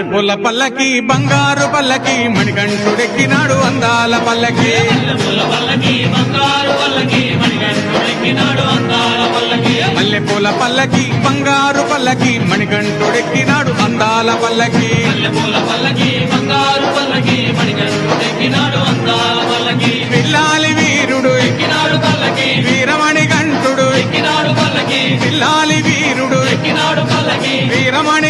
మల్లెపూల పల్లకి బంగారు పల్లకి మణికంఠుడెక్కినాడు అందాల పల్లకి. మల్లె పూల పల్లకి బంగారు పల్లకి మణికంఠుడెక్కినాడు అందాల పల్లకి. పిల్లాలి వీరుడు ఎక్కినాడు పల్లకి. వీరమణి గంటుడు ఎక్కినాడు పల్లకి. పిల్లాలి వీరుడు ఎక్కినాడు పల్లకి. వీరమణి